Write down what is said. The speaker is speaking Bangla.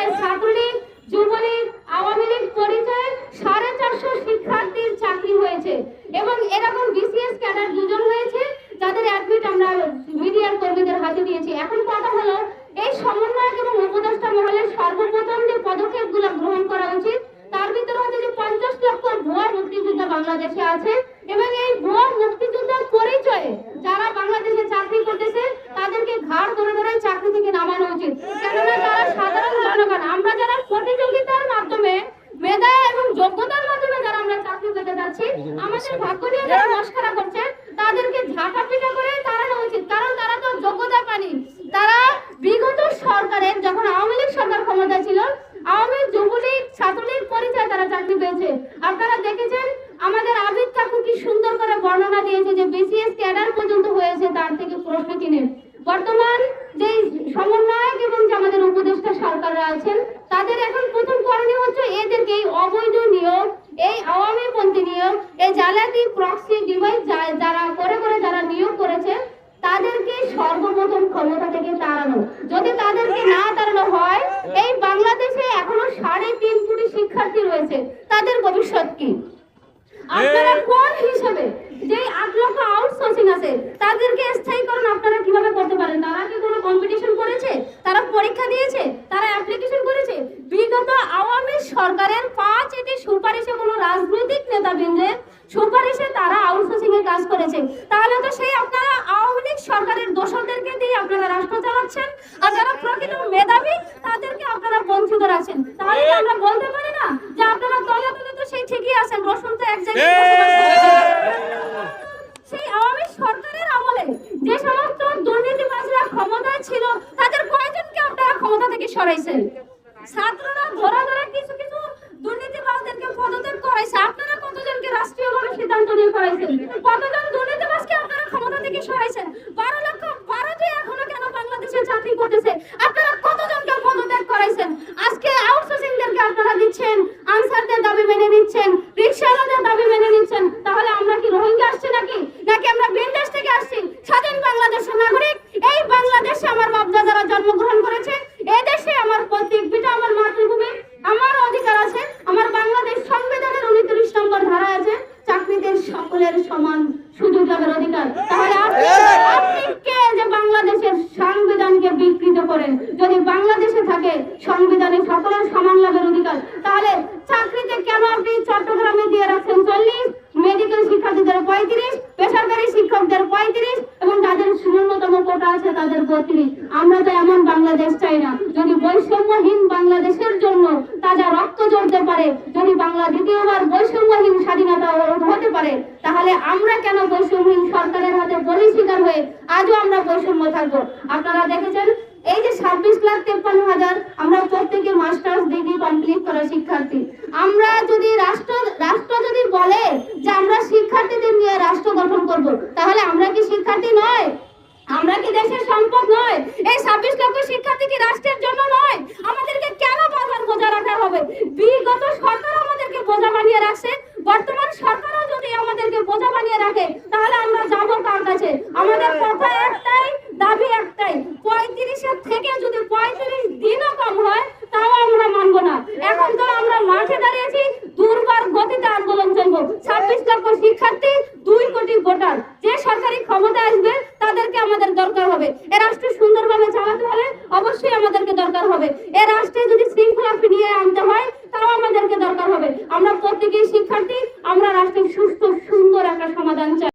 করেছেন ছাত্রলীগ, যুবলীগ, আওয়ামী লীগ পরিচয়ে সাড়ে চারশো শিক্ষার্থীর চাকরি হয়েছে। এবং এরকম বিসিএস ক্যাডার দুজন হয়েছে, যাদের অ্যাডমিট আমরা মিডিয়ার কর্মীদের হাতে দিয়েছি। এখন কথা হলো, এই সমন্বয়ক এবং উপদেষ্টা মহলের সর্বপ্রথম যে পদক্ষেপগুলো গ্রহণ করা উচিত, তার ভিতরে হচ্ছে যে পঞ্চাশ লক্ষ ভুয়া মুক্তিযোদ্ধা বাংলাদেশে আছে। যাচ্ছি আমাদের ভাগ্য নিয়ে যারা মস্করা করছে তাদেরকে ঝাঁটা পিটা করে তাড়ানো উচিত কারণ তারা তো যোগ্যতা পানি তারা বিগত সরকারের যখন আওয়ামী লীগ সরকার ক্ষমতা ছিল আওয়ামী যুবলীগ ছাত্রলীগ পরিচয় তারা চাকরি পেয়েছে। আপনারা দেখেছেন আমাদের আবিদ ঠাকুর কি সুন্দর করে বর্ণনা দিয়েছে যে বিসিএস ক্যাডার পর্যন্ত হয়েছে তার থেকে প্রশ্ন কিনে। বর্তমান যে সমন্বয়ক এবং যে আমাদের উপদেষ্টা সরকাররা আছেন তাদের এখন প্রথম করণীয় হচ্ছে এদেরকে এই অবৈধ নিয়োগ এই আওয়ামী পন্থী নিয়োগ জালাতি প্রক্সি ডিভাইস যারা করে করে যারা নিয়োগ করেছে তাদেরকে সর্বপ্রথম ক্ষমতা থেকে তাড়ানো। যদি তাদেরকে না তাড়ানো হয় এই বাংলাদেশে এখনও সাড়ে তিন কোটি শিক্ষার্থী রয়েছে। তাদের ভবিষ্যৎ কি? আপনারা কোন হিসেবে যে আট লক্ষ আউটসোর্সিং আছে তাদেরকে স্থায়ীকরণ আপনারা কীভাবে করতে পারেন? তারা কি কোনো কম্পিটিশন করেছে তারা পরীক্ষা দিয়েছে তারা অ্যাপ্লিকেশন করেছে বিগত আওয়ামী সরকারের পাঁচ এটি সুপারিশে কোনো রাজনৈতিক নেতাবৃন্দের সুপারিশে তারা আউটসোর্সিং এর কাজ করেছে তাহলে তো সেই আপনারা আওয়ামী লীগ সরকারের দোষরদেরকে দিয়ে আপনারা চালাচ্ছেন আর যারা প্রকৃত মেধাবী তাদেরকে আপনারা বঞ্চিত রাখছেন তাহলে কি আমরা বলতে পারি না যে আপনারা দলে দলে তো সেই ঠিকই আছেন রসুন তো এক জায়গায় সেই আওয়ামী সরকারের আমলে যে সমস্ত দুর্নীতিবাজরা ক্ষমতায় ছিল তাদের কয়জনকে আপনারা ক্ষমতা থেকে সরাইছেন? ছাত্ররা ধরা ধরা কিছু কিছু দুর্নীতিবাজদেরকে পদত্যাগ করাইছে। আপনারা কতজনকে রাষ্ট্রীয়ভাবে সিদ্ধান্ত নিয়ে করাইছেন? কতজন দুর্নীতিবাজকে আপনারা ক্ষমতা থেকে সরাইছেন বারো লক্ষ বারোটি এখনও কেন বাংলাদেশে চাকরি করতেছে আপনারা কতজনকে পদত্যাগ করাইছেন আজকে আউটসোর্সিংদেরকে আপনারা দিচ্ছেন আনসারদের দাবি মেনে নিচ্ছেন রিক্সাওয়ালাদের দাবি মেনে নিচ্ছেন তাহলে আমরা কি রোহিঙ্গা আসছে নাকি নাকি আমরা বিন্দেশ থেকে আসছি স্বাধীন বাংলাদেশের নাগরিক এই বাংলাদেশে আমার বাপদা যারা জন্মগ্রহণ করেছে এই দেশে আমার প্রতীক পিতা আমার মাতৃভূমি আমার অধিকার আছে আমার বাংলাদেশ সংবিধানের উনত্রিশ নম্বর ধারা আছে চাকরিতে সকলের সমান সুযোগ লাভের অধিকার তাহলে আপনি আপনি কে যে বাংলাদেশের সংবিধানকে বিকৃত করেন যদি বাংলাদেশে থাকে সংবিধানে সকলের সমান লাভের অধিকার তাহলে চাকরিতে কেন আপনি চট্টগ্রামে দিয়ে রাখছেন চল্লিশ মেডিকেল শিক্ষার্থীদের পঁয়ত্রিশ বেসরকারি শিক্ষকদের পঁয়ত্রিশ এবং যাদের ন্যূনতম কোটা আছে তাদের বত্রিশ আমরা তো এমন বাংলাদেশ চাই না। যদি বৈষম্যহীন বাংলাদেশের জন্য তাজা রক্ত জ্বলতে পারে, যদি বাংলা দ্বিতীয়বার বৈষম্যহীন স্বাধীনতা হতে পারে, তাহলে আমরা কেন বৈষম্যহীন সরকারের হাতে বলি শিকার হয়ে আজও আমরা বৈষম্য থাকব? আপনারা দেখেছেন, এই যে ছাব্বিশ লাখ তেপ্পান্ন হাজার আমরা প্রত্যেকে মাস্টার্স ডিগ্রি কমপ্লিট করা শিক্ষার্থী। আমরা যদি রাষ্ট্র রাষ্ট্র যদি বলে যে আমরা শিক্ষার্থীদের নিয়ে রাষ্ট্র গঠন করব তাহলে আমরা কি শিক্ষার্থী নয় আমরা কি দেশের সম্পদ নয় এই ছাব্বিশ লক্ষ শিক্ষার্থী কি রাষ্ট্রের জন্য নয় আমাদেরকে কেন বারবার বোঝা রাখা হবে বিগত সরকার আমাদেরকে বোঝা বানিয়ে রাখছে বর্তমান সরকারও যদি আমাদেরকে বোঝা বানিয়ে রাখে তাহলে আমরা যাব কার কাছে আমাদের কথা একটাই দাবি একটাই পঁয়ত্রিশের থেকে যদি পঁয়ত্রিশ দিনও কম হয় তাও আমরা মানবো না এখন তো আমরা মাঠে দাঁড়িয়েছি দুর্বার গতিতে আন্দোলন চলবো ছাব্বিশ লক্ষ শিক্ষার্থী দুই ভোটার যে সরকারি ক্ষমতা আসবে, তাদেরকে আমাদের দরকার হবে। এ রাষ্ট্র সুন্দরভাবে চালাতে হলে অবশ্যই আমাদেরকে দরকার হবে। এ রাষ্ট্রে যদি শৃঙ্খলা ফিরিয়ে আনতে হয়, তাও আমাদেরকে দরকার হবে। আমরা প্রত্যেকেই শিক্ষার্থী, আমরা রাষ্ট্রের সুস্থ সুন্দর একটা সমাধান চাই।